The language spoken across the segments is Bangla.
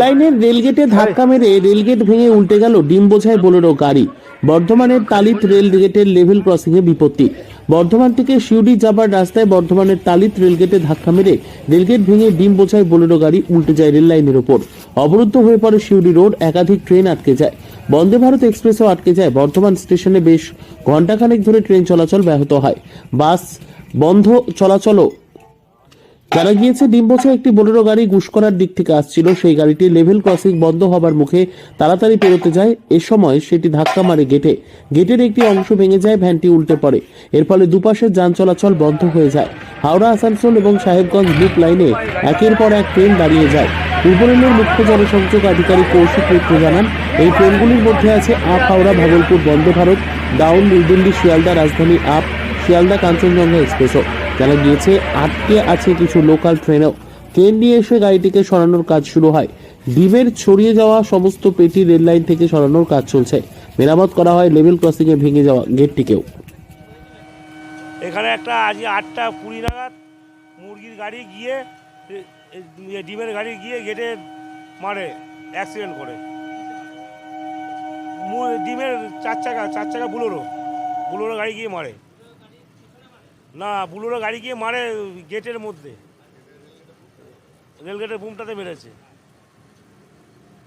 লাইনের রেলগেটে ধাক্কা মেরে রেলগেট ভেঙে উল্টে গেল ডিম বোঝায় বোলেরো গাড়ি। বর্ধমানের তালিত রেলগেটের লেভেল ক্রসিং এ বিপত্তি। বর্ধমান থেকে শিউড়ি যাবার রাস্তায় বর্ধমানের তালিত রেলগেটে ধাক্কা মেরে রেলগেট ভেঙে ডিম বোঝায় বোলেরো গাড়ি উল্টে যায় রেল লাইনের ওপর। অবরুদ্ধ হয়ে পড়ে শিউড়ি রোড, একাধিক ট্রেন আটকে যায়। বন্দে ভারত এক্সপ্রেসও আটকে যায়। বর্ধমান স্টেশনে বেশ ঘণ্টাখানেক ধরে ট্রেন চলাচল ব্যাহত হয়। বাস বন্ধ চলাচলও জানা গিয়েছে ডিম্বছা একটি বোলেরো গাড়ি গুসকরার দিক থেকে আসছিল। সেই গাড়িটি লেভেল ক্রসিং বন্ধ হবার মুখে তাড়াতাড়ি পেরোতে যায়। এ সময় সেটি ধাক্কা মারে গেটে। গেটের একটি অংশ ভেঙে যায়, ভ্যানটি উল্টে পড়ে। এর ফলে দুপাশের যান চলাচল বন্ধ হয়ে যায়। হাওড়া, আসানসোল এবং সাহেবগঞ্জ লুপ লাইনে একের পর এক ট্রেন দাঁড়িয়ে যায়। পূর্ব রেলের মুখ্য জনসংযোগ আধিকারিক কৌশিক মিত্র জানান, এই ট্রেনগুলির মধ্যে আছে up Howrah, Bhagalpur Vande Bharat down New Delhi Sealdah, Rajdhani up, Sealdah, Kanchenjunga এক্সপ্রেসও। জানা গিয়েছে, আটকে আছে কিছু লোকাল ট্রেনেও। ট্রেন নিয়ে এসে গাড়িটিকে সরানোর কাজ শুরু হয়। ডিমের ছড়িয়ে যাওয়া সমস্ত পেটি রেল লাইন থেকে সরানোর কাজ চলছে। মেরামত করা হয় লেভেল ক্রসিং এ ভেঙে যাওয়া গেটটিকেও। এখানে একটা আজ আটটা কুড়ি নাগাদ মুরগির গাড়ি গিয়ে ডিমের গাড়ি গিয়ে গেটে মারে অ্যাক্সিডেন্ট করে। ডিমের চার চাকা চার চাকা বুলোরো বুলোরো গাড়ি গিয়ে মারে। না, বুলোরো গাড়ি গিয়ে মারে গেটের মধ্যে। রেলগেটের বুমটাতে মেরেছে।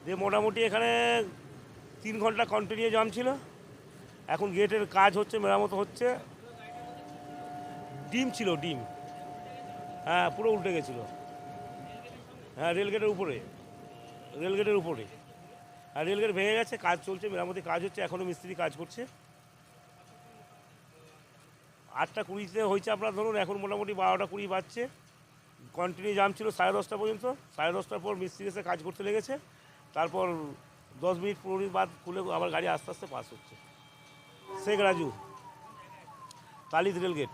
দিয়ে মোটামুটি এখানে তিন ঘণ্টা কন্টিনিউ জাম ছিল। এখন গেটের কাজ হচ্ছে, মেরামত হচ্ছে। ডিম ছিল, ডিম। হ্যাঁ পুরো উল্টে গেছিল। হ্যাঁ রেলগেটের উপরে। রেলগেটের উপরে। আর রেলগেট ভেঙে গেছে, কাজ চলছে, মেরামতি কাজ হচ্ছে এখনও মিস্ত্রি কাজ করছে। আটটা কুড়িতে হয়েছে আপনার ধরুন, এখন মোটামুটি বারোটা কুড়ি বাজছে। কন্টিনিউ জাম ছিল সাড়ে দশটা পর্যন্ত। সাড়ে দশটার পর মিস্ত্রি এসে কাজ করতে লেগেছে। তারপর দশ মিনিট, পনেরো মিনিট বাদ খুলে আবার গাড়ি আস্তে আস্তে পাস হচ্ছে। শেখ রাজু তালিদ রেলগেট।